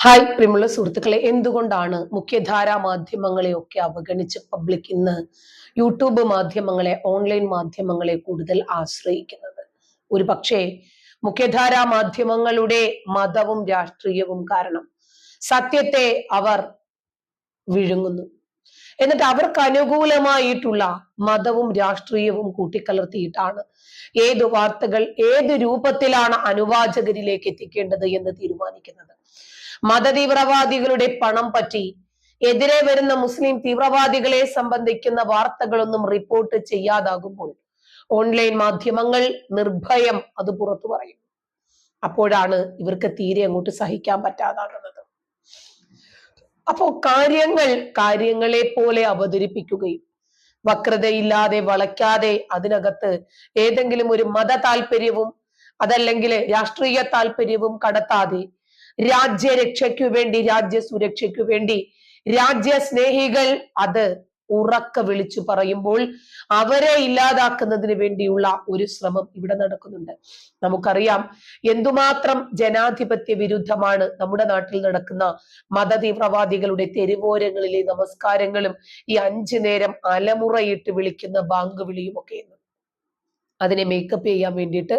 Hi പ്രിയമുള്ള സുഹൃത്തുക്കളെ എന്തുകൊണ്ടാണ് മുഖ്യധാരാ മാധ്യമങ്ങളെയൊക്കെ അവഗണിച്ച് പബ്ലിക് ഇന്ന് യൂട്യൂബ് മാധ്യമങ്ങളെ ഓൺലൈൻ മാധ്യമങ്ങളെ കൂടുതൽ ആശ്രയിക്കുന്നത്? ഒരു പക്ഷേ മുഖ്യധാരാ മാധ്യമങ്ങളുടെ മതവും രാഷ്ട്രീയവും കാരണം സത്യത്തെ അവർ വിഴുങ്ങുന്നു. എന്നിട്ട് അവർക്ക് അനുകൂലമായിട്ടുള്ള മതവും രാഷ്ട്രീയവും കൂട്ടിക്കലർത്തിയിട്ടാണ് ഏത് വാർത്തകൾ ഏത് രൂപത്തിലാണ് അനുവാചകരിലേക്ക് എത്തിക്കേണ്ടത് എന്ന് തീരുമാനിക്കുന്നത്. മതതീവ്രവാദികളുടെ പണം പറ്റി. എതിരെ വരുന്ന മുസ്ലിം തീവ്രവാദികളെ സംബന്ധിക്കുന്ന വാർത്തകളൊന്നും റിപ്പോർട്ട് ചെയ്യാതാകുമ്പോൾ ഓൺലൈൻ മാധ്യമങ്ങൾ നിർഭയം അത് പുറത്തു പറയും അപ്പോഴാണ് ഇവർക്ക് തീരെ അങ്ങോട്ട് സഹിക്കാൻ പറ്റാതാകുന്നത്. അപ്പോ കാര്യങ്ങൾ കാര്യങ്ങളെ പോലെ അവതരിപ്പിക്കുകയും വക്രതയില്ലാതെ വളയ്ക്കാതെ അതിനകത്ത് ഏതെങ്കിലും ഒരു മത താല്പര്യവും അതല്ലെങ്കിൽ രാഷ്ട്രീയ താല്പര്യവും കടത്താതെ രാജ്യരക്ഷയ്ക്കു വേണ്ടി രാജ്യ സുരക്ഷയ്ക്കു വേണ്ടി രാജ്യസ്നേഹികൾ അത് ഉറക്ക വിളിച്ചു പറയുമ്പോൾ അവരെ ഇല്ലാതാക്കുന്നതിന് വേണ്ടിയുള്ള ഒരു ശ്രമം ഇവിടെ നടക്കുന്നുണ്ട്. നമുക്കറിയാം എന്തുമാത്രം ജനാധിപത്യ വിരുദ്ധമാണ് നമ്മുടെ നാട്ടിൽ നടക്കുന്ന മതതീവ്രവാദികളുടെ തെരുവോരങ്ങളിലെ നമസ്കാരങ്ങളും ഈ അഞ്ചു നേരം അലമുറയിട്ട് വിളിക്കുന്ന ബാങ്ക് വിളിയുമൊക്കെ എന്ന് അതിനെ മേക്കപ്പ് ചെയ്യാൻ വേണ്ടിയിട്ട്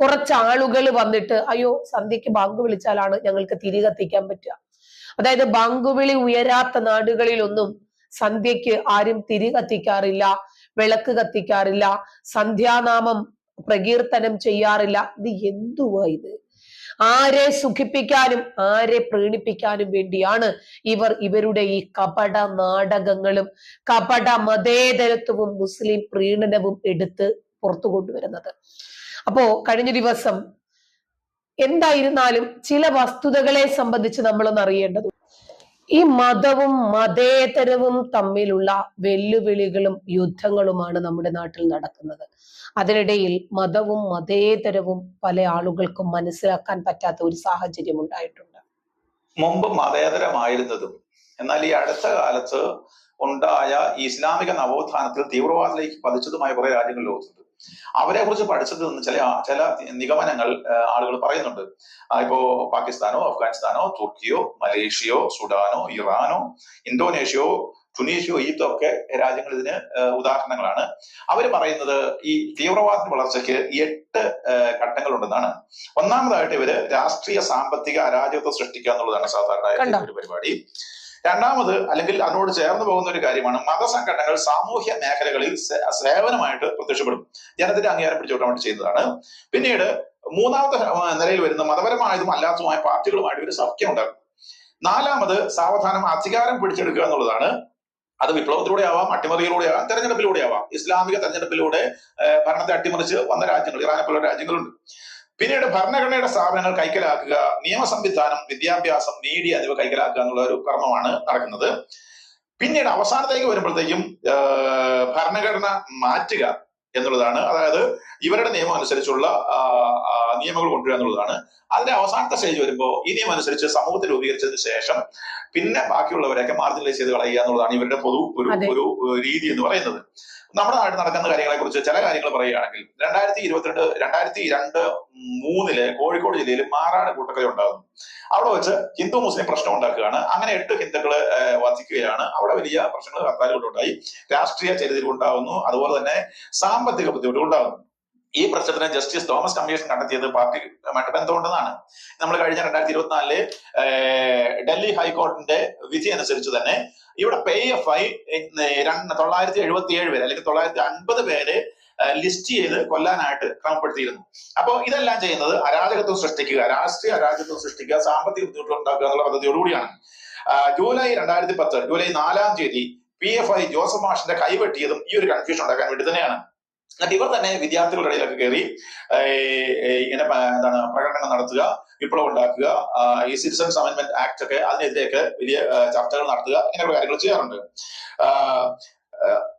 കുറച്ച് ആളുകൾ വന്നിട്ട് അയ്യോ സന്ധ്യക്ക് ബാങ്ക് വിളിച്ചാലാണ് ഞങ്ങൾക്ക് തിരി കത്തിക്കാൻ പറ്റുക. അതായത് ബാങ്ക് വിളി ഉയരാത്ത നാടുകളിലൊന്നും സന്ധ്യക്ക് ആരും തിരി കത്തിക്കാറില്ല വിളക്ക് കത്തിക്കാറില്ല സന്ധ്യാനാമം പ്രകീർത്തനം ചെയ്യാറില്ല. ഇത് എന്തുവാ ഇത്? ആരെ സുഖിപ്പിക്കാനും ആരെ പ്രീണിപ്പിക്കാനും വേണ്ടിയാണ് ഇവർ ഇവരുടെ ഈ കപട നാടകങ്ങളും കപട മതേതരത്വവും മുസ്ലിം പ്രീണനവും എടുത്ത് പുറത്തു കൊണ്ടുവരുന്നത്. അപ്പോ കഴിഞ്ഞ ദിവസം എന്തായിരുന്നാലും ചില വസ്തുതകളെ സംബന്ധിച്ച് നമ്മളൊന്ന് അറിയേണ്ടത് ഈ മതവും മതേതരവും തമ്മിലുള്ള വെല്ലുവിളികളും യുദ്ധങ്ങളുമാണ് നമ്മുടെ നാട്ടിൽ നടക്കുന്നത്. അതിനിടയിൽ മതവും മതേതരവും പല ആളുകൾക്കും മനസ്സിലാക്കാൻ പറ്റാത്ത ഒരു സാഹചര്യം ഉണ്ടായിട്ടുണ്ട്. മുമ്പ് മതേതരമായിരുന്നതും എന്നാൽ ഈ അടുത്ത കാലത്ത് ഉണ്ടായ ഈ ഇസ്ലാമിക നവോത്ഥാനത്തിൽ തീവ്രവാദത്തിലേക്ക് പതിച്ചതുമായ കുറെ രാജ്യങ്ങൾ ലോകത്തുണ്ട്. അവരെ കുറിച്ച് പഠിച്ചതിൽ നിന്ന് ചില ചില നിഗമനങ്ങൾ ആളുകൾ പറയുന്നുണ്ട്. ഇപ്പോ പാകിസ്ഥാനോ അഫ്ഗാനിസ്ഥാനോ തുർക്കിയോ മലേഷ്യയോ സുഡാനോ ഇറാനോ ഇന്തോനേഷ്യയോ ടുനീഷ്യോ ഈജിപ്തോ ഒക്കെ രാജ്യങ്ങൾ ഇതിന് ഉദാഹരണങ്ങളാണ്. അവർ പറയുന്നത് ഈ തീവ്രവാദത്തിന്റെ വളർച്ചയ്ക്ക് എട്ട് ഘട്ടങ്ങൾ ഘട്ടങ്ങളുണ്ടെന്നാണ്. ഒന്നാമതായിട്ട് ഇവർ രാഷ്ട്രീയ സാമ്പത്തിക അരാജകത്വം സൃഷ്ടിക്കുക എന്നുള്ളതാണ് സാധാരണ ഒരു പരിപാടി. രണ്ടാമത് അല്ലെങ്കിൽ അതിനോട് ചേർന്ന് പോകുന്ന ഒരു കാര്യമാണ് മതസംഘടനകൾ സാമൂഹ്യ മേഖലകളിൽ സേവനമായിട്ട് പ്രത്യക്ഷപ്പെടും ജനത്തിന്റെ അംഗീകാരം പിടിച്ചുവിടാൻ വേണ്ടി ചെയ്യുന്നതാണ് പിന്നീട് മൂന്നാമത്തെ നിലയിൽ വരുന്ന മതപരമായതും അല്ലാത്തതുമായ പാർട്ടികളുമായിട്ട് ഒരു സഖ്യം ഉണ്ടാകും നാലാമത് സാവധാനം അധികാരം പിടിച്ചെടുക്കുക എന്നുള്ളതാണ്. അത് വിപ്ലവത്തിലൂടെ ആവാം അട്ടിമറിയിലൂടെ ആവാം തെരഞ്ഞെടുപ്പിലൂടെ ആവാം. ഇസ്ലാമിക തെരഞ്ഞെടുപ്പിലൂടെ ഭരണത്തെ അട്ടിമറിച്ച് വന്ന രാജ്യങ്ങൾ ഇറാനെ പോലുള്ള രാജ്യങ്ങളുണ്ട്. പിന്നീട് ഭരണഘടനയുടെ സ്ഥാപനങ്ങൾ കൈക്കലാക്കുക നിയമ സംവിധാനം വിദ്യാഭ്യാസം മീഡിയ എന്നിവ കൈക്കലാക്കുക എന്നുള്ള ഒരു കർമ്മമാണ് നടക്കുന്നത്. പിന്നീട് അവസാനത്തേക്ക് വരുമ്പോഴത്തേക്കും ഭരണഘടന മാറ്റുക എന്നുള്ളതാണ്. അതായത് ഇവരുടെ നിയമം അനുസരിച്ചുള്ള നിയമങ്ങൾ കൊണ്ടുവരിക എന്നുള്ളതാണ്. അതിന്റെ അവസാനത്തെ സ്റ്റേജ് വരുമ്പോൾ ഈ നിയമം അനുസരിച്ച് സമൂഹത്തിൽ രൂപീകരിച്ചതിന് ശേഷം പിന്നെ ബാക്കിയുള്ളവരെയൊക്കെ മാർജിനലൈസ് ചെയ്ത് കളയുക എന്നുള്ളതാണ് ഇവരുടെ പൊതു ഒരു ഒരു രീതി എന്ന് പറയുന്നത്. നമ്മുടെ നാട്ടിൽ നടക്കുന്ന കാര്യങ്ങളെ കുറിച്ച് ചില കാര്യങ്ങൾ പറയുകയാണെങ്കിൽ രണ്ടായിരത്തി ഇരുപത്തിരണ്ട് രണ്ടായിരത്തി രണ്ട് മൂന്നിൽ കോഴിക്കോട് ജില്ലയിൽ മാറാട് കൂട്ടക്കര ഉണ്ടാകുന്നു. അവിടെ വെച്ച് ഹിന്ദു മുസ്ലിം പ്രശ്നം ഉണ്ടാക്കുകയാണ്. അങ്ങനെ എട്ട് ഹിന്ദുക്കൾ ഏഹ്, വധിക്കുകയാണ്. അവിടെ വലിയ പ്രശ്നങ്ങൾ ഹർത്താലുകളുണ്ടായി രാഷ്ട്രീയ ചരിതിൽ ഉണ്ടാകുന്നു. അതുപോലെ തന്നെ സാമ്പത്തിക ബുദ്ധിമുട്ടുകൾ ഉണ്ടാകുന്നു. ഈ പ്രശ്നത്തിന് ജസ്റ്റിസ് തോമസ് കമ്മീഷൻ കണ്ടെത്തിയത് പാർട്ടിയുമായിട്ട് ബന്ധമുണ്ടെന്നാണ് നമ്മൾ കഴിഞ്ഞ രണ്ടായിരത്തി ഇരുപത്തിനാലിൽ ഡൽഹി ഹൈക്കോടതിന്റെ വിധി അനുസരിച്ച് തന്നെ ഇവിടെ പേ എഫ് ഐ തൊള്ളായിരത്തി എഴുപത്തി ഏഴ് പേര് അല്ലെങ്കിൽ തൊള്ളായിരത്തി അൻപത് പേര് ലിസ്റ്റ് ചെയ്ത് കൊല്ലാനായിട്ട് ക്രമപ്പെടുത്തിയിരുന്നു. അപ്പോൾ ഇതെല്ലാം ചെയ്യുന്നത് അരാജകത്വം സൃഷ്ടിക്കുക രാഷ്ട്രീയ അരാജകത്വം സൃഷ്ടിക്കുക സാമ്പത്തിക ബുദ്ധിമുട്ടുകൾ ഉണ്ടാക്കുക എന്നുള്ള പദ്ധതിയോടുകൂടിയാണ്. ജൂലൈ രണ്ടായിരത്തി പത്ത് ജൂലൈ നാലാം തീയതി പി എഫ് ഐ ജോസഫ് മാഷിന്റെ കൈവെട്ടിയതും ഈ ഒരു കൺഫ്യൂഷൻ ഉണ്ടാക്കാൻ വേണ്ടി തന്നെയാണ്. എന്നിട്ട് ഇവർ തന്നെ വിദ്യാർത്ഥികളുടെ ഇടയിലൊക്കെ കയറി ഇങ്ങനെ എന്താണ് പ്രകടനങ്ങൾ നടത്തുക വിപ്ലവം ഉണ്ടാക്കുക ഈ സിറ്റിസൺസ് അമെന്റ്മെന്റ് ആക്ട് ഒക്കെ അതിനെതിരെയൊക്കെ വലിയ ചർച്ചകൾ നടത്തുക ഇങ്ങനെയുള്ള കാര്യങ്ങൾ ചെയ്യാറുണ്ട്.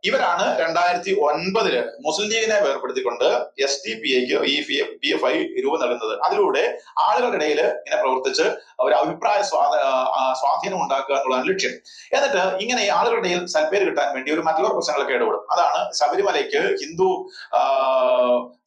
ഇവരാണ് രണ്ടായിരത്തി ഒൻപതിൽ മുസ്ലിം ലീഗിനെ വേർപ്പെടുത്തിക്കൊണ്ട് എസ് ഡി പി ഐക്ക് ഈ പി എഫ് ഐ രൂപം നൽകുന്നത്. അതിലൂടെ ആളുകളുടെ ഇടയിൽ ഇങ്ങനെ പ്രവർത്തിച്ച് ഒരു അഭിപ്രായ സ്വാധീനം ഉണ്ടാക്കുക എന്നുള്ളതാണ് ലക്ഷ്യം. എന്നിട്ട് ഇങ്ങനെ ആളുകളുടെ ഇടയിൽ സൽപ്പേര് കിട്ടാൻ വേണ്ടി ഒരു മറ്റുള്ള പ്രശ്നങ്ങളൊക്കെ ഇടപെടും. അതാണ് ശബരിമലയ്ക്ക് ഹിന്ദു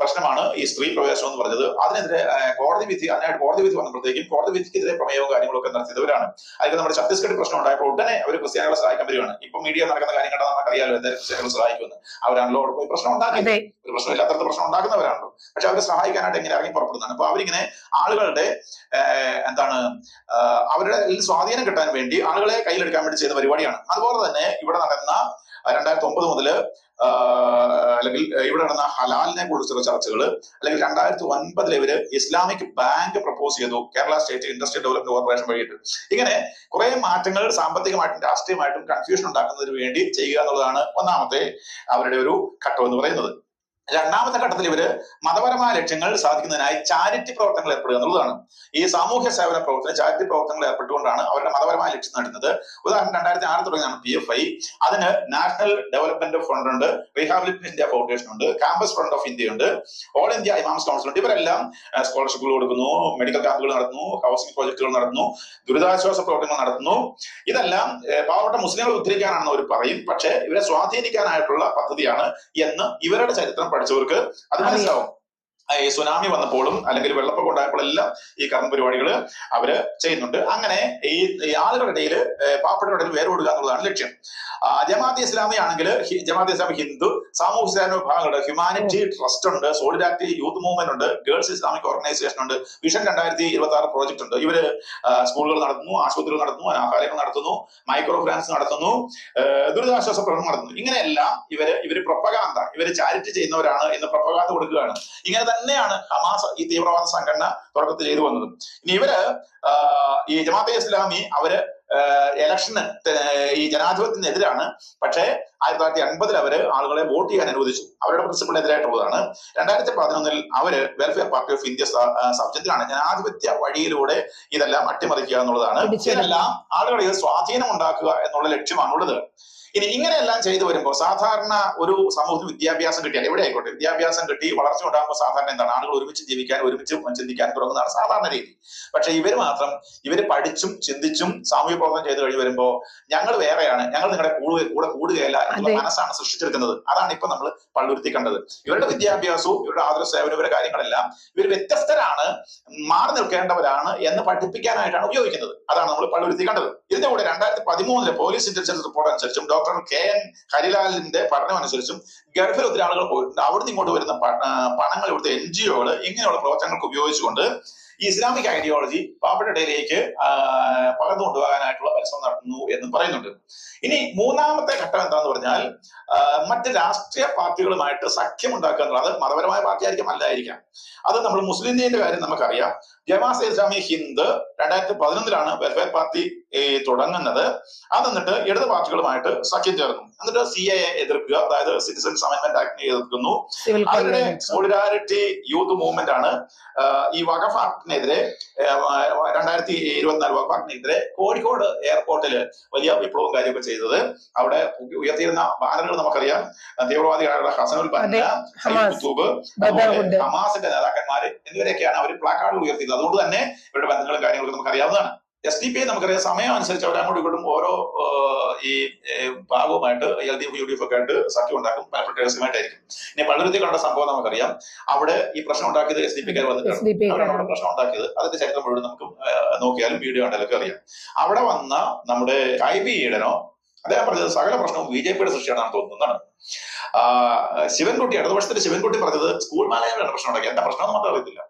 പ്രശ്നമാണ് ഈ സ്ത്രീ പ്രവേശനം എന്ന് പറഞ്ഞത്. അതിനെതിരെ കോടതി വിധി അതിനായിട്ട് കോടതി വിധി വന്നപ്പോഴത്തേക്കും കോടതി വിധിക്കെതിരെ പ്രമേയവും കാര്യങ്ങളൊക്കെ നടത്തിയവരാണ്. അതിൽ നമ്മുടെ ഛത്തീസ്ഗഡ് പ്രശ്നം ഉണ്ടായപ്പോൾ ഉടനെ അവർ ക്രിസ്ത്യാനികളെ സഹായിക്കാൻ വരികയാണ്. ഇപ്പൊ മീഡിയ നടക്കുന്ന കാര്യം കണ്ടാൽ നമുക്കറിയാലോ എന്തായാലും ക്രിസ്ത്യാനികളെ സഹായിക്കുമെന്ന്. അവരാണല്ലോ അവിടെ പോയി പ്രശ്നം ഉണ്ടാക്കി ഒരു ഇല്ലാത്ത പ്രശ്നം ഉണ്ടാക്കുന്നവരാണല്ലോ. പക്ഷെ അവരെ സഹായിക്കാനായിട്ട് എങ്ങനെ ഇറങ്ങി പുറപ്പെടുന്നതാണ്. അപ്പൊ അവരിങ്ങനെ ആളുകളുടെ എന്താണ് അവരുടെ കയ്യിൽ സ്വാധീനം കിട്ടാൻ വേണ്ടി ആളുകളെ കയ്യിലെടുക്കാൻ വേണ്ടി ചെയ്യുന്ന പരിപാടിയാണ്. അതുപോലെ തന്നെ ഇവിടെ നടന്ന രണ്ടായിരത്തി ഒമ്പത് മുതൽ അല്ലെങ്കിൽ ഇവിടെ നടന്ന ഹലാലിനെ കുറിച്ചുള്ള ചർച്ചകൾ അല്ലെങ്കിൽ രണ്ടായിരത്തി ഒൻപതിൽ ഇവർ ഇസ്ലാമിക് ബാങ്ക് പ്രപ്പോസ് ചെയ്തു Kerala state industrial development corporation വഴിയിട്ട്. ഇങ്ങനെ കുറെ മാറ്റങ്ങൾ സാമ്പത്തികമായിട്ടും രാഷ്ട്രീയമായിട്ടും കൺഫ്യൂഷൻ ഉണ്ടാക്കുന്നതിന് വേണ്ടി ചെയ്യുക എന്നുള്ളതാണ് ഒന്നാമത്തെ അവരുടെ ഒരു ഘട്ടം എന്ന് പറയുന്നത്. രണ്ടാമത്തെ ഘട്ടത്തിൽ ഇവർ മതപരമായ ലക്ഷ്യങ്ങൾ സാധിക്കുന്നതിനായി ചാരിറ്റി പ്രവർത്തനങ്ങൾ ഏർപ്പെടുക എന്നുള്ളതാണ്. ഈ സാമൂഹ്യ സേവന പ്രവർത്തനം ചാരിറ്റി പ്രവർത്തനങ്ങൾ ഏർപ്പെട്ടുകൊണ്ടാണ് അവരുടെ മതപരമായ ലക്ഷ്യം നേടുന്നത്. ഉദാഹരണം രണ്ടായിരത്തി ആറ് തുടങ്ങിയാണ് പി എഫ് ഐ അതിന് നാഷണൽ ഡെവലപ്മെന്റ് ഫണ്ട് ഉണ്ട് റീഹാബിലിറ്റേഷൻ ഇന്ത്യ ഫൗണ്ടേഷൻ ഉണ്ട് ക്യാമ്പസ് ഫ്രണ്ട് ഓഫ് ഇന്ത്യ ഉണ്ട് ഓൾ ഇന്ത്യ ഇമാംസ് കൗൺസിൽ ഉണ്ട്. ഇവരെല്ലാം സ്കോളർഷിപ്പുകൾ കൊടുക്കുന്നു മെഡിക്കൽ ക്യാമ്പുകൾ നടത്തുന്നു ഹൗസിംഗ് പ്രോജക്റ്റുകൾ നടത്തുന്നു ദുരിതാശ്വാസ പ്രവർത്തനങ്ങൾ നടത്തുന്നു. ഇതെല്ലാം പാവപ്പെട്ട മുസ്ലിങ്ങളെ ഉദ്ധരിക്കാനാണെന്ന് അവർ പറയും. പക്ഷേ ഇവരെ സ്വാധീനിക്കാനായിട്ടുള്ള പദ്ധതിയാണ് എന്ന് ഇവരുടെ ചരിത്രം പഠിച്ചവർക്ക് അത്. മനസ്സിലാവും. ഈ സുനാമി വന്നപ്പോഴും അല്ലെങ്കിൽ വെള്ളപ്പൊക്കം ഉണ്ടായപ്പോഴെല്ലാം ഈ കർമ്മ പരിപാടികൾ അവർ ചെയ്യുന്നുണ്ട്. അങ്ങനെ ഈ ഈ ആളുകളുടെ ഇടയിൽ പാവപ്പെട്ടവരുടെ ഇടയിൽ വേരോടുക എന്നുള്ളതാണ് ലക്ഷ്യം. ജമാഅത്തെ ഇസ്ലാമി ആണെങ്കിൽ ജമാഅത്തെ ഇസ്ലാമി ഹിന്ദു സാമൂഹ്യ സേവന വിഭാഗങ്ങളുണ്ട് ഹ്യൂമാനിറ്റി ട്രസ്റ്റ് ഉണ്ട് സോളിഡാരിറ്റി യൂത്ത് മൂവ്മെന്റ് ഉണ്ട് ഗേൾസ് ഇസ്ലാമിക് ഓർഗനൈസേഷൻ ഉണ്ട് വിഷൻ രണ്ടായിരത്തി ഇരുപത്തി ആറ് പ്രോജക്ട് ഉണ്ട്. ഇവർ സ്കൂളുകൾ നടത്തുന്നു ആശുപത്രികൾ നടത്തുന്നു അനാഥാലയങ്ങൾ നടത്തുന്നു മൈക്രോ ഫിനാൻസ് നടത്തുന്നു ദുരിതാശ്വാസ പ്രകടനം നടത്തുന്നു. ഇങ്ങനെയെല്ലാം ഇവർ ഇവർ പ്രൊപ്പകാന്ത ഇവർ ചാരിറ്റി ചെയ്യുന്നവരാണ് എന്ന് പ്രൊപ്പകാന്ത കൊടുക്കുകയാണ്. ഇങ്ങനെ തന്നെയാണ് ഹമാസ് ഈ തീവ്രവാദ സംഘടന തുടക്കത്തിൽ ചെയ്തു വന്നത്. ഇനി ഇവർ ഈ ജമാഅത്തെ ഇസ്ലാമി അവർ ഇലക്ഷന് ഈ ജനാധിപത്യത്തിനെതിരാണ് പക്ഷേ ആയിരത്തി തൊള്ളായിരത്തി അൻപതിൽ അവർ ആളുകളെ വോട്ട് ചെയ്യാൻ അനുവദിച്ചു. അവരുടെ പ്രിൻസിപ്പിളിനെതിരായിട്ടുള്ളതാണ് രണ്ടായിരത്തി പതിനൊന്നിൽ അവർ വെൽഫെയർ പാർട്ടി ഓഫ് ഇന്ത്യ സബ്ജക്റ്റിലാണ് ജനാധിപത്യ വഴിയിലൂടെ ഇതെല്ലാം അട്ടിമറിക്കുക എന്നുള്ളതാണ്. ഇതെല്ലാം ആളുകളിൽ സ്വാധീനം ഉണ്ടാക്കുക എന്നുള്ള ലക്ഷ്യമാണുള്ളത്. ഇനി ഇങ്ങനെയെല്ലാം ചെയ്തു വരുമ്പോൾ സാധാരണ ഒരു സമൂഹത്തിൽ വിദ്യാഭ്യാസം കിട്ടിയാൽ എവിടെ ആയിക്കോട്ടെ? വിദ്യാഭ്യാസം കിട്ടി വളർച്ച ഉണ്ടാകുമ്പോൾ സാധാരണ എന്താണ്? ആളുകൾ ഒരുമിച്ച് ജീവിക്കാൻ ഒരുമിച്ച് ചിന്തിക്കാൻ തുടങ്ങുന്നതാണ് സാധാരണ രീതി. പക്ഷെ ഇവർ മാത്രം ഇവർ പഠിച്ചും ചിന്തിച്ചും സാമൂഹ്യ പ്രവർത്തനം ചെയ്തു കഴിഞ്ഞ് വരുമ്പോൾ ഞങ്ങൾ വേറെയാണ്. ഞങ്ങൾ നിങ്ങളുടെ കൂടെ കൂടെ കൂടുകയല്ല എന്നുള്ള. മനസ്സാണ് സൃഷ്ടിച്ചെടുക്കുന്നത്. അതാണ് ഇപ്പൊ നമ്മൾ പള്ളുരുത്തി കണ്ടത്. ഇവരുടെ വിദ്യാഭ്യാസവും ഇവരുടെ ആദര സേവനം ഇവരുടെ കാര്യങ്ങളെല്ലാം ഇവർ വ്യത്യസ്തരാണ് മാറി നിൽക്കേണ്ടവരാണ് എന്ന് പഠിപ്പിക്കാനായിട്ടാണ് ഉപയോഗിക്കുന്നത്. അതാണ് നമ്മൾ പള്ളുരുത്തി കണ്ടത്. ഇതിന്റെ കൂടെ രണ്ടായിരത്തി പതിമൂന്നിലെ പോലീസ് ഇന്റലിജൻസ് റിപ്പോർട്ട് അനുസരിച്ചും ഡോക്ടർ കെ എൻ ഹരിലാലിന്റെ പഠനം അനുസരിച്ചും ഗൾഫിൽ ഒത്തിരി ആളുകൾ അവിടുന്ന് ഇങ്ങോട്ട് വരുന്ന പണങ്ങൾ ഇവിടുത്തെ എൻ ജി ഒകൾ ഇങ്ങനെയുള്ള പ്രവർത്തനങ്ങൾക്ക് ഉപയോഗിച്ചുകൊണ്ട് ഈ ഇസ്ലാമിക് ഐഡിയോളജി പാവപ്പെട്ട ഇടയിലേക്ക് പകർന്നു കൊണ്ടുപോകാനായിട്ടുള്ള പരിശ്രമം നടത്തുന്നു എന്ന് പറയുന്നുണ്ട്. ഇനി മൂന്നാമത്തെ ഘട്ടം എന്താന്ന് പറഞ്ഞാൽ മറ്റ് രാഷ്ട്രീയ പാർട്ടികളുമായിട്ട് സഖ്യം ഉണ്ടാക്കുക എന്നുള്ളത് അത് മതപരമായ പാർട്ടി ആയിരിക്കും അല്ലായിരിക്കാം. അത് നമ്മൾ മുസ്ലിം ലീഗിന്റെ കാര്യം നമുക്കറിയാം. ജമാഅത്തെ ഇസ്ലാമി ഹിന്ദ് രണ്ടായിരത്തി പതിനൊന്നിലാണ് വെൽഫെയർ പാർട്ടി തുടങ്ങുന്നത്. അത് എന്നിട്ട് ഇടത് പാർട്ടികളുമായിട്ട് സഖ്യം ചേർന്നു. എന്നിട്ട് സി എ എതിർക്കുക അതായത് സിറ്റിസൺസ് അമെന്റ്മെന്റ് ആക്ടിനെ എതിർക്കുന്നു. കോഡ് സോളിഡാരിറ്റി യൂത്ത് മൂവ്മെന്റ് ആണ് ഈ വഖഫ് ആക്ടിനെതിരെ രണ്ടായിരത്തി ഇരുപത്തിനാല് വഖഫ് ആക്ടിനെതിരെ കോഴിക്കോട് എയർപോർട്ടിൽ വലിയ വിപ്ലവവും കാര്യമൊക്കെ ചെയ്തത്. അവിടെ ഉയർത്തിയിരുന്ന ബാനറുകൾ നമുക്കറിയാം. തീവ്രവാദികളായ ഹസനുൽ ബന്ന കുത്തൂബ് ഹമാസിന്റെ നേതാക്കന്മാർ എന്നിവരെയൊക്കെയാണ് അവർ പ്ലാക്കാർഡ് ഉയർത്തിയത്. അതുകൊണ്ട് തന്നെ ഇവരുടെ ബന്ധങ്ങളും കാര്യങ്ങളൊക്കെ നമുക്ക് അറിയാവുന്നതാണ് എസ് ഡി പി നമുക്കറിയാം. സമയം അനുസരിച്ച് അവർ അങ്ങോട്ടും ഇങ്ങോട്ടും ഓരോ ഈ ഭാഗവുമായിട്ട് L D F U D F ഒക്കെ ആയിട്ട് സഖ്യം ഉണ്ടാക്കും. രഹസ്യമായിട്ടായിരിക്കും ഇനി പള്ളുരുത്തി കണ്ട സംഭവം നമുക്കറിയാം. അവിടെ ഈ പ്രശ്നം ഉണ്ടാക്കിയത് എസ് ഡി പി കാർ വന്നിട്ടാണ്. അവരാണ് അവിടെ പ്രശ്നം ഉണ്ടാക്കിയത്. അതിന്റെ ചരിത്രം മുഴുവൻ നമുക്ക് നോക്കിയാലും വീഡിയോ കണ്ടാലൊക്കെ അറിയാം. അവിടെ വന്ന നമ്മുടെ ഐ ബി ഈഡനോ അദ്ദേഹം പറഞ്ഞത് സകല പ്രശ്നവും ബി ജെ പിയുടെ സൃഷ്ടിയാണെന്ന് തോന്നുന്നതാണ് ശിവൻകുട്ടി ഇടതുപക്ഷത്തിന്റെ ശിവൻകുട്ടി പറഞ്ഞത് സ്കൂൾ മാനേജ്മെന്റ് പ്രശ്നം ഉണ്ടാക്കി എന്താ പ്രശ്നം മാത്രം അറിയത്തില്ല.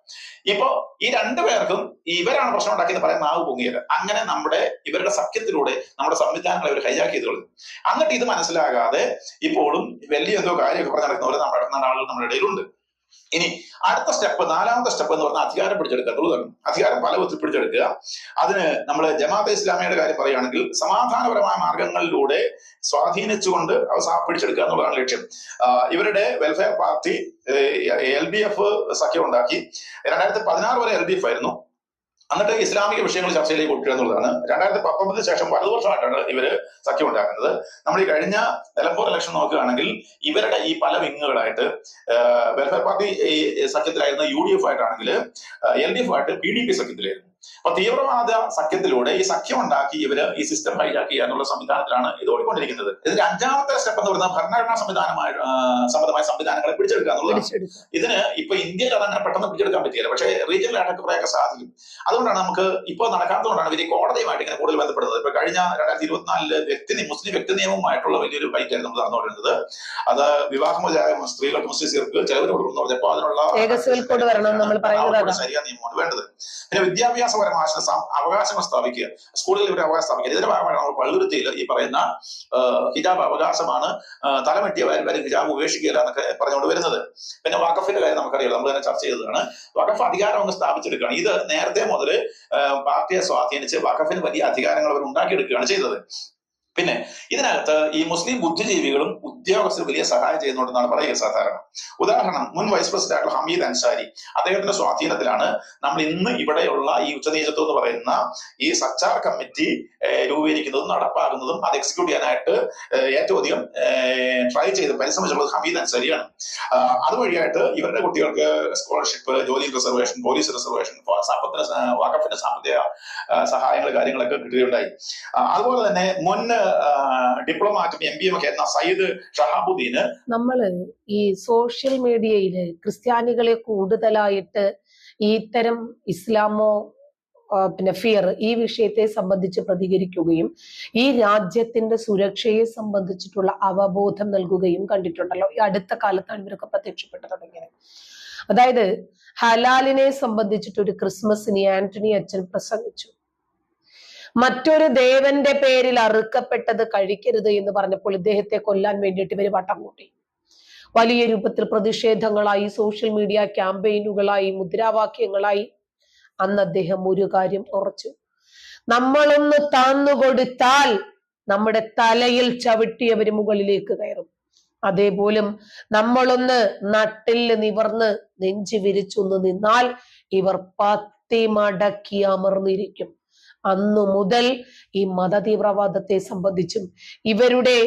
ഇപ്പോ ഈ രണ്ടു പേർക്കും ഇവരാണ് പ്രശ്നം ഉണ്ടാക്കിയെന്ന് പറയാൻ നാവ് പൊങ്ങിയത്. അങ്ങനെ നമ്മുടെ ഇവരുടെ സഖ്യത്തിലൂടെ നമ്മുടെ സംവിധാനങ്ങളെ ഇവർ ഹൈജാക്ക് ചെയ്ത് കളഞ്ഞു. എന്നിട്ട് ഇത് മനസ്സിലാകാതെ ഇപ്പോഴും വലിയ എന്തോ കാര്യമൊക്കെ പറഞ്ഞു നടക്കുന്നവരെ നമ്മുടെ നടക്കുന്ന ആളുകൾ നമ്മുടെ ഇടയിലുണ്ട്. ഇനി അടുത്ത സ്റ്റെപ്പ് നാലാമത്തെ സ്റ്റെപ്പ് എന്ന് പറഞ്ഞാൽ അധികാരം പിടിച്ചെടുക്കുക എന്നുള്ളതാണ് അധികാരം പല വിധത്തിൽ പിടിച്ചെടുക്കുക. അതിന് നമ്മൾ ജമാഅത്തെ ഇസ്ലാമിയുടെ കാര്യം പറയുകയാണെങ്കിൽ സമാധാനപരമായ മാർഗങ്ങളിലൂടെ സ്വാധീനിച്ചുകൊണ്ട് അവ പിടിച്ചെടുക്കുക എന്നുള്ളതാണ് ലക്ഷ്യം. ഇവരുടെ welfare party L D F സഖ്യം ഉണ്ടാക്കി. രണ്ടായിരത്തി പതിനാറ് വരെ എൽ ഡി എഫ് ആയിരുന്നു. എന്നിട്ട് ഇസ്ലാമിക വിഷയങ്ങൾ ചർച്ചയിലേക്ക് കൊണ്ടുവരിക എന്നുള്ളതാണ്. രണ്ടായിരത്തി പത്തൊമ്പതിന് ശേഷം പല വർഷമായിട്ടാണ് ഇവർ സഖ്യം ഉണ്ടാക്കുന്നത്. നമ്മൾ ഈ കഴിഞ്ഞ നിലമ്പൂർ ഇലക്ഷൻ നോക്കുകയാണെങ്കിൽ ഇവരുടെ ഈ പല വിങ്ങുകളായിട്ട് വെൽഫെയർ പാർട്ടി സഖ്യത്തിലായിരുന്ന യു ഡി എഫ് ആയിട്ടാണെങ്കിൽ എൽ ഡി എഫ് ആയിട്ട് പി ഡി പി സഖ്യത്തിലായിരുന്നു. അപ്പൊ തീവ്രവാദ സഖ്യത്തിലൂടെ ഈ സഖ്യം ഉണ്ടാക്കി ഇവർ ഈ സിസ്റ്റം ഹൈജാക്ക് ചെയ്യാനുള്ള എന്നുള്ള സംവിധാനത്തിലാണ് ഇത് ഓടിക്കൊണ്ടിരിക്കുന്നത്. ഇതിന്റെ അഞ്ചാമത്തെ സ്റ്റെപ്പ് എന്ന് പറയുന്നത് ഭരണഘടനാ സംവിധാനമായ സംബന്ധമായ സംവിധാനങ്ങളെ പിടിച്ചെടുക്കുക എന്നുള്ളതാണ്. ഇതിന് ഇപ്പൊ ഇന്ത്യയിൽ അതങ്ങനെ പെട്ടെന്ന് പിടിച്ചെടുക്കാൻ പറ്റിയില്ല. പക്ഷേ റീജിയണൽ റീജിയനിലായിട്ട് കുറെയൊക്കെ സാധിക്കും. അതുകൊണ്ടാണ് നമുക്ക് ഇപ്പൊ നടക്കാത്തതുകൊണ്ടാണ് ഇവർ ഈ കോടതിയുമായിട്ട് ഇങ്ങനെ കൂടുതൽ ബന്ധപ്പെടുന്നത്. ഇപ്പൊ കഴിഞ്ഞ രണ്ടായിരത്തി ഇരുപത്തിനാലിൽ വ്യക്തി മുസ്ലിം വ്യക്തി നിയമവുമായിട്ടുള്ള വലിയൊരു ഫൈറ്റ് ആയിരുന്നു നമ്മൾ നടന്നുകൊണ്ടിരുന്നത് അത് വിവാഹമോചായ സ്ത്രീകൾക്ക് മുസ്ലിംസീർക്ക് ചെലവിന് കൊടുക്കുന്നു പറഞ്ഞപ്പോൾ അതിനുള്ള. ശരിയായ നിയമമാണ് വേണ്ടത്. പിന്നെ വിദ്യാഭ്യാസപരമായ അവകാശങ്ങൾ സ്ഥാപിക്കുക. സ്കൂളുകളിൽ ഇവരെ അവകാശം സ്ഥാപിക്കുക. ഇതിന്റെ ഭാഗമാണ് നമ്മൾ പള്ളുരുത്തിയിൽ ഈ പറയുന്ന ഹിജാബ് അവകാശമാണ് തലമെട്ടിയ വരും ഹിജാബ് ഉപേക്ഷിക്കില്ല എന്നൊക്കെ പറഞ്ഞുകൊണ്ട് വരുന്നത്. പിന്നെ വഖഫിന്റെ കാര്യം നമുക്കറിയാം നമ്മൾ തന്നെ ചർച്ച ചെയ്തതാണ്. വഖഫ് അധികാരം ഒന്ന് സ്ഥാപിച്ചെടുക്കുകയാണ്. ഇത് നേരത്തെ മുതൽ പാർട്ടിയെ സ്വാധീനിച്ച് വഖഫിന് വലിയ അധികാരങ്ങൾ അവർ ഉണ്ടാക്കിയെടുക്കുകയാണ് ചെയ്തത്. പിന്നെ ഇതിനകത്ത് ഈ മുസ്ലിം ബുദ്ധിജീവികളും ഉദ്യോഗസ്ഥർ വലിയ സഹായം ചെയ്യുന്നുണ്ടെന്നാണ് പറയുക സാധാരണ. ഉദാഹരണം മുൻ വൈസ് പ്രസിഡന്റ് ആയിട്ടുള്ള ഹമീദ് അൻസാരി അദ്ദേഹത്തിന്റെ സ്വാധീനത്തിലാണ് നമ്മൾ ഇന്ന് ഇവിടെയുള്ള ഈ ഉച്ചനീചത്വം എന്ന് പറയുന്ന ഈ സച്ചാർ കമ്മിറ്റി രൂപീകരിക്കുന്നതും നടപ്പാക്കുന്നതും അത് എക്സിക്യൂട്ട് ചെയ്യാനായിട്ട് ഏറ്റവും അധികം ട്രൈ ചെയ്ത് പരിശ്രമിച്ചുള്ളത് ഹമീദ് അൻസാരിയാണ്. അതുവഴിയായിട്ട് ഇവരുടെ കുട്ടികൾക്ക് സ്കോളർഷിപ്പ് ജോലി റിസർവേഷൻ പോലീസ് റിസർവേഷൻ സാമ്പത്തിക വഖഫിന്റെ സാമ്പത്തിക സഹായങ്ങൾ കാര്യങ്ങളൊക്കെ കിട്ടുകയുണ്ടായി. അതുപോലെ തന്നെ മുൻ ഡിപ്ലോമാറ്റും എം പിയും ഒക്കെ സയ്യിദ് ഷഹാബുദ്ദീന് നമ്മൾ ഈ സോഷ്യൽ മീഡിയയിൽ ക്രിസ്ത്യാനികളെ കൂടുതലായിട്ട് ഇത്തരം ഇസ്ലാമോ പിന്നെ ഫിയർ ഈ വിഷയത്തെ സംബന്ധിച്ച് പ്രതികരിക്കുകയും ഈ രാജ്യത്തിന്റെ സുരക്ഷയെ സംബന്ധിച്ചിട്ടുള്ള അവബോധം നൽകുകയും കണ്ടിട്ടുണ്ടല്ലോ. ഈ അടുത്ത കാലത്താണ് ഇവരൊക്കെ പ്രത്യക്ഷപ്പെട്ടു തുടങ്ങിയത്. അതായത് ഹലാലിനെ സംബന്ധിച്ചിട്ട് ഒരു ക്രിസ്മസിന് ആന്റണി അച്ഛൻ പ്രസംഗിച്ചു. മറ്റൊരു ദേവന്റെ പേരിൽ അറുക്കപ്പെട്ടത് കഴിക്കരുത് എന്ന് പറഞ്ഞപ്പോൾ ഇദ്ദേഹത്തെ കൊല്ലാൻ വേണ്ടിയിട്ട് ഇവർ വട്ടം കൂട്ടി. വലിയ രൂപത്തിൽ പ്രതിഷേധങ്ങളായി സോഷ്യൽ മീഡിയ ക്യാമ്പയിനുകളായി മുദ്രാവാക്യങ്ങളായി അന്ന് അദ്ദേഹം ഒരു കാര്യം ഉറച്ചു. നമ്മളൊന്ന് താന്നുകൊടുത്താൽ നമ്മുടെ തലയിൽ ചവിട്ടിയവര് മുകളിലേക്ക് കയറും. അതേപോലും നമ്മളൊന്ന് നട്ടിൽ നിവർന്ന് നെഞ്ചു വിരിച്ചൊന്ന് നിന്നാൽ ഇവർ പത്തി മടക്കി അമർന്നിരിക്കും. അന്നു മുതൽ ഈ മതതീവ്രവാദത്തെ സംബന്ധിച്ചും ഇവരുടെ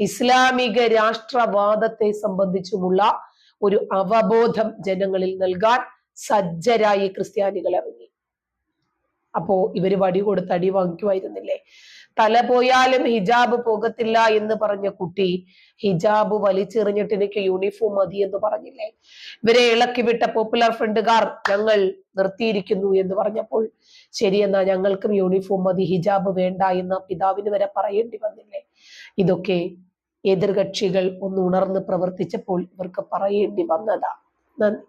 ഇസ്ലാമിക രാഷ്ട്രവാദത്തെ സംബന്ധിച്ചുമുള്ള ഒരു അവബോധം ജനങ്ങളിൽ നൽകാൻ സജ്ജരായി ക്രിസ്ത്യാനികൾ ഇറങ്ങി. അപ്പോ ഇവർ വടി കൊടുത്ത് അടി വാങ്ങിക്കുമായിരുന്നില്ലേ? തല പോയാലും ഹിജാബ് പോകത്തില്ല എന്ന് പറഞ്ഞ കുട്ടി ഹിജാബ് വലിച്ചെറിഞ്ഞിട്ട് എനിക്ക് യൂണിഫോം മതി എന്ന് പറഞ്ഞില്ലേ? ഇവരെ ഇളക്കി വിട്ട പോപ്പുലർ ഫ്രണ്ടുകാർ ഞങ്ങൾ നിർത്തിയിരിക്കുന്നു എന്ന് പറഞ്ഞപ്പോൾ ശരിയെന്നാ ഞങ്ങൾക്കും യൂണിഫോം മതി ഹിജാബ് വേണ്ട എന്ന് പിതാവിന് വരെ പറയേണ്ടി വന്നില്ലേ? ഇതൊക്കെ എതിർകക്ഷികൾ ഒന്ന് ഉണർന്ന് പ്രവർത്തിച്ചപ്പോൾ ഇവർക്ക് പറയേണ്ടി വന്നതാ. നന്ദി.